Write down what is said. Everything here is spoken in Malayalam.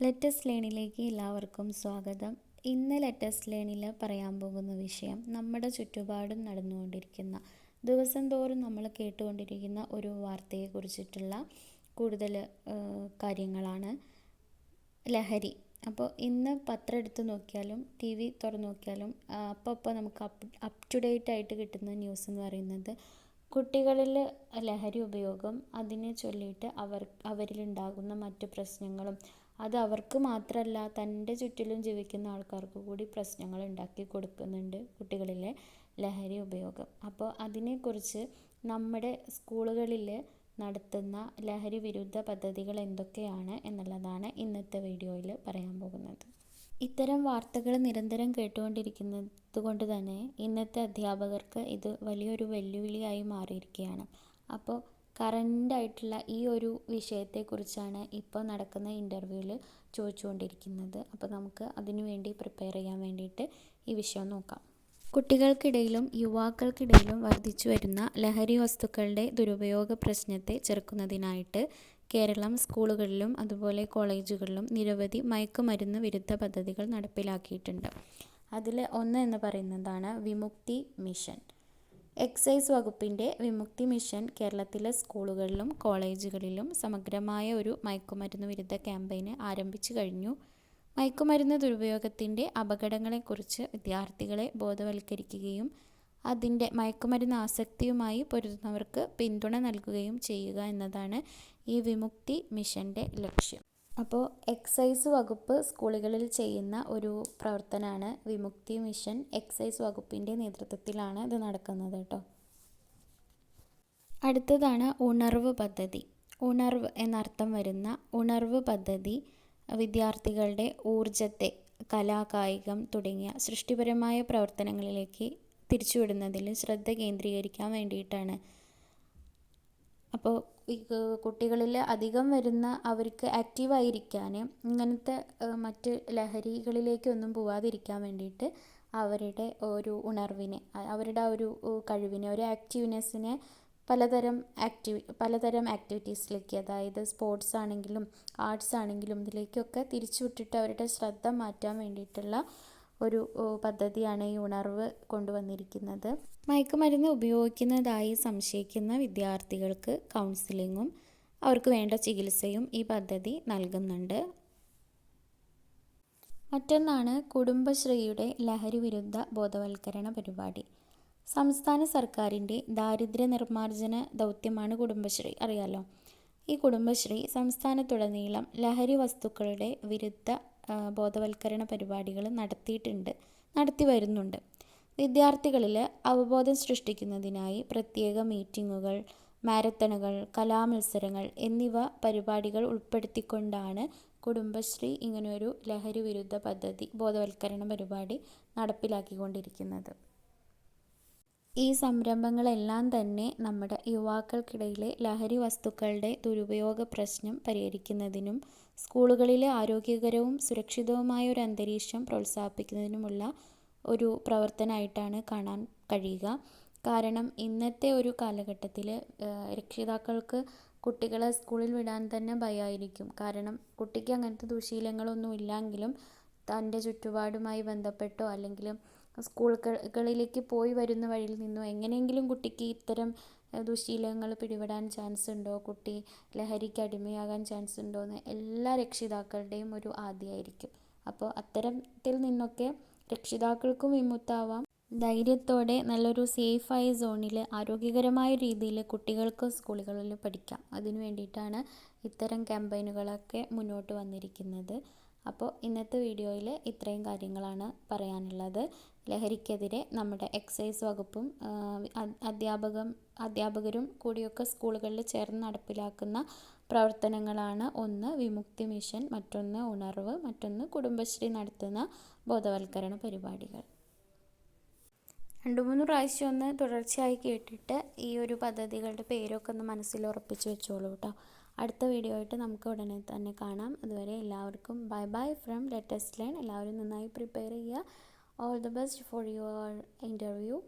ലെറ്റസ് ലേണിലേക്ക് എല്ലാവർക്കും സ്വാഗതം. ഇന്ന് ലെറ്റസ് ലേണിൽ പറയാൻ പോകുന്ന വിഷയം നമ്മുടെ ചുറ്റുപാടും നടന്നുകൊണ്ടിരിക്കുന്ന ദിവസം തോറും നമ്മൾ കേട്ടുകൊണ്ടിരിക്കുന്ന ഒരു വാർത്തയെ കുറിച്ചിട്ടുള്ള കൂടുതൽ കാര്യങ്ങളാണ്. ലഹരി. അപ്പോൾ ഇന്ന് പത്രം എടുത്ത് നോക്കിയാലും ടി വി തുറന്ന് നോക്കിയാലും അപ്പോൾ അപ്പോൾ നമുക്ക് അപ്പ് അപ് ടു ഡേറ്റ് ആയിട്ട് കിട്ടുന്ന ന്യൂസ് എന്ന് പറയുന്നത് കുട്ടികളിൽ ലഹരി ഉപയോഗം അതിനെ ചൊല്ലിയിട്ട് അവർ അവരിലുണ്ടാകുന്ന മറ്റു പ്രശ്നങ്ങളും അത് അവർക്ക് മാത്രമല്ല തന്റെ ചുറ്റിലും ജീവിക്കുന്ന ആൾക്കാർക്ക് കൂടി പ്രശ്നങ്ങൾ ഉണ്ടാക്കി കൊടുക്കുന്നുണ്ട് കുട്ടികളിലെ ലഹരി ഉപയോഗം. അപ്പോൾ അതിനെക്കുറിച്ച് നമ്മുടെ സ്കൂളുകളിൽ നടത്തുന്ന ലഹരി വിരുദ്ധ പദ്ധതികൾ എന്തൊക്കെയാണ് എന്നുള്ളതാണ് ഇന്നത്തെ വീഡിയോയിൽ പറയാൻ പോകുന്നത്. ഇത്തരം വാർത്തകൾ നിരന്തരം കേട്ടുകൊണ്ടിരിക്കുന്നത് കൊണ്ട് തന്നെ ഇന്നത്തെ അധ്യാപകർക്ക് ഇത് വലിയൊരു വെല്ലുവിളിയായി മാറിയിരിക്കുകയാണ്. അപ്പോൾ കറന്റായിട്ടുള്ള ഈ ഒരു വിഷയത്തെക്കുറിച്ചാണ് ഇപ്പോൾ നടക്കുന്ന ഇന്റർവ്യൂവിൽ ചോദിച്ചുകൊണ്ടിരിക്കുന്നത്. അപ്പോൾ നമുക്ക് അതിനു വേണ്ടി പ്രിപ്പയർ ചെയ്യാൻ വേണ്ടിയിട്ട് ഈ വിഷയം നോക്കാം. കുട്ടികൾക്കിടയിലും യുവാക്കൾക്കിടയിലും വർദ്ധിച്ചു വരുന്ന ലഹരി വസ്തുക്കളുടെ ദുരുപയോഗ പ്രശ്നത്തെ ചെറുക്കുന്നതിനായിട്ട് കേരളം സ്കൂളുകളിലും അതുപോലെ കോളേജുകളിലും നിരവധി മയക്കുമരുന്ന് വിരുദ്ധ പദ്ധതികൾ നടപ്പിലാക്കിയിട്ടുണ്ട്. അതിൽ ഒന്ന് എന്ന് പറയുന്നതാണ് വിമുക്തി മിഷൻ. എക്സൈസ് വകുപ്പിന്റെ വിമുക്തി മിഷൻ കേരളത്തിലെ സ്കൂളുകളിലും കോളേജുകളിലും സമഗ്രമായ ഒരു മയക്കുമരുന്ന് വിരുദ്ധ ക്യാമ്പയിന് ആരംഭിച്ചു കഴിഞ്ഞു. മയക്കുമരുന്ന് ദുരുപയോഗത്തിന്റെ അപകടങ്ങളെക്കുറിച്ച് വിദ്യാർത്ഥികളെ ബോധവൽക്കരിക്കുകയും അതിന്റെ മയക്കുമരുന്ന് ആസക്തിയുമായി പൊരുതുന്നവർക്ക് പിന്തുണ നൽകുകയും ചെയ്യുക എന്നതാണ് ഈ വിമുക്തി മിഷന്റെ ലക്ഷ്യം. അപ്പോൾ എക്സൈസ് വകുപ്പ് സ്കൂളുകളിൽ ചെയ്യുന്ന ഒരു പ്രവർത്തനമാണ് വിമുക്തി മിഷൻ. എക്സൈസ് വകുപ്പിന്റെ നേതൃത്വത്തിലാണ് ഇത് നടക്കുന്നത് കേട്ടോ. അടുത്തതാണ് ഉണർവ് പദ്ധതി. ഉണർവ് എന്നർത്ഥം വരുന്ന ഉണർവ് പദ്ധതി വിദ്യാർത്ഥികളുടെ ഊർജത്തെ കലാ കായികം തുടങ്ങിയ സൃഷ്ടിപരമായ പ്രവർത്തനങ്ങളിലേക്ക് തിരിച്ചുവിടുന്നതിൽ ശ്രദ്ധ കേന്ദ്രീകരിക്കാൻ വേണ്ടിയിട്ടാണ് അപ്പോൾ കുട്ടികളിൽ അധികം വരുന്ന അവർക്ക് ആക്റ്റീവായിരിക്കാൻ ഇങ്ങനത്തെ മറ്റ് ലഹരികളിലേക്കൊന്നും പോവാതിരിക്കാൻ വേണ്ടിയിട്ട് അവരുടെ ഒരു ഉണർവിനെ അവരുടെ ആ ഒരു കഴിവിനെ ഒരു ആക്റ്റീവ്നെസ്സിനെ പലതരം ആക്ടിവി പലതരം ആക്ടിവിറ്റീസിലേക്ക് അതായത് സ്പോർട്സ് ആണെങ്കിലും ആർട്സ് ആണെങ്കിലും ഇതിലേക്കൊക്കെ തിരിച്ചു വിട്ടിട്ട് അവരുടെ ശ്രദ്ധ മാറ്റാൻ വേണ്ടിയിട്ടുള്ള ഒരു പദ്ധതിയാണ് ഈ ഉണർവ് കൊണ്ടുവന്നിരിക്കുന്നത്. മയക്കുമരുന്ന് ഉപയോഗിക്കുന്നതായി സംശയിക്കുന്ന വിദ്യാർത്ഥികൾക്ക് കൗൺസിലിങ്ങും അവർക്ക് വേണ്ട ചികിത്സയും ഈ പദ്ധതി നൽകുന്നുണ്ട്. മറ്റൊന്നാണ് കുടുംബശ്രീയുടെ ലഹരി വിരുദ്ധ ബോധവൽക്കരണ പരിപാടി. സംസ്ഥാന സർക്കാരിന്റെ ദാരിദ്ര്യ നിർമ്മാർജന ദൗത്യമാണ് കുടുംബശ്രീ. അറിയാലോ? ഈ കുടുംബശ്രീ സംസ്ഥാനത്തുടനീളം ലഹരി വസ്തുക്കളുടെ വിരുദ്ധ ബോധവൽക്കരണ പരിപാടികൾ നടത്തിയിട്ടുണ്ട് നടത്തി വരുന്നുണ്ട്. വിദ്യാർത്ഥികളിൽ അവബോധം സൃഷ്ടിക്കുന്നതിനായി പ്രത്യേക മീറ്റിങ്ങുകൾ മാരത്തണുകൾ കലാമത്സരങ്ങൾ എന്നിവ പരിപാടികൾ ഉൾപ്പെടുത്തിക്കൊണ്ടാണ് കുടുംബശ്രീ ഇങ്ങനെയൊരു ലഹരി വിരുദ്ധ പദ്ധതി ബോധവൽക്കരണ പരിപാടി നടപ്പിലാക്കിക്കൊണ്ടിരിക്കുന്നത്. ഈ സംരംഭങ്ങളെല്ലാം തന്നെ നമ്മുടെ യുവാക്കൾക്കിടയിലെ ലഹരി വസ്തുക്കളുടെ ദുരുപയോഗ പ്രശ്നം പരിഹരിക്കുന്നതിനും സ്കൂളുകളിലെ ആരോഗ്യകരവും സുരക്ഷിതവുമായ ഒരു അന്തരീക്ഷം പ്രോത്സാഹിപ്പിക്കുന്നതിനുമുള്ള ഒരു പ്രവർത്തനമായിട്ടാണ് കാണാൻ കഴിയുക. കാരണം ഇന്നത്തെ ഒരു കാലഘട്ടത്തിൽ രക്ഷിതാക്കൾക്ക് കുട്ടികളെ സ്കൂളിൽ വിടാൻ തന്നെ ഭയമായിരിക്കും കാരണം കുട്ടിക്ക് അങ്ങനത്തെ ദുശീലങ്ങളൊന്നും ഇല്ലെങ്കിലും തന്റെ ചുറ്റുപാടുമായി ബന്ധപ്പെട്ടോ അല്ലെങ്കിൽ സ്കൂളുകളിലേക്ക് പോയി വരുന്ന വഴിയിൽ നിന്നോ? എങ്ങനെയെങ്കിലും കുട്ടിക്ക് ഇത്തരം ദുശീലങ്ങൾ പിടിപെടാൻ ചാൻസ് ഉണ്ടോ? കുട്ടി ലഹരിക്ക് അടിമയാകാൻ ചാൻസ് ഉണ്ടോ എന്ന് എല്ലാ രക്ഷിതാക്കളുടെയും ഒരു ആദ്യമായിരിക്കും. അപ്പോൾ അത്തരത്തിൽ നിന്നൊക്കെ രക്ഷിതാക്കൾക്കും വിമുക്താവാം. ധൈര്യത്തോടെ നല്ലൊരു സേഫായ സോണിൽ ആരോഗ്യകരമായ രീതിയിൽ കുട്ടികൾക്ക് സ്കൂളുകളിൽ പഠിക്കാം. അതിനു വേണ്ടിയിട്ടാണ് ഇത്തരം ക്യാമ്പയിനുകളൊക്കെ മുന്നോട്ട് വന്നിരിക്കുന്നത്. അപ്പോൾ ഇന്നത്തെ വീഡിയോയിൽ ഇത്രയും കാര്യങ്ങളാണ് പറയാനുള്ളത്. ലഹരിക്കെതിരെ നമ്മുടെ എക്സൈസ് വകുപ്പും അധ്യാപകം അധ്യാപകരും കൂടിയൊക്കെ സ്കൂളുകളിൽ ചേർന്ന് നടപ്പിലാക്കുന്ന പ്രവർത്തനങ്ങളാണ്. ഒന്ന് വിമുക്തി മിഷൻ മറ്റൊന്ന് ഉണർവ് മറ്റൊന്ന് കുടുംബശ്രീ നടത്തുന്ന ബോധവൽക്കരണ പരിപാടികൾ. രണ്ട് മൂന്ന് പ്രാവശ്യം ഒന്ന് തുടർച്ചയായി കേട്ടിട്ട് ഈ ഒരു പദ്ധതികളുടെ പേരൊക്കെ ഒന്ന് മനസ്സിൽ വെച്ചോളൂ കേട്ടോ. അടുത്ത വീഡിയോ ആയിട്ട് നമുക്ക് ഉടനെ തന്നെ കാണാം. അതുവരെ എല്ലാവർക്കും bye bye from latest learn എല്ലാവരും നന്നായി പ്രിപ്പയർ ചെയ്യുക. All the best for your interview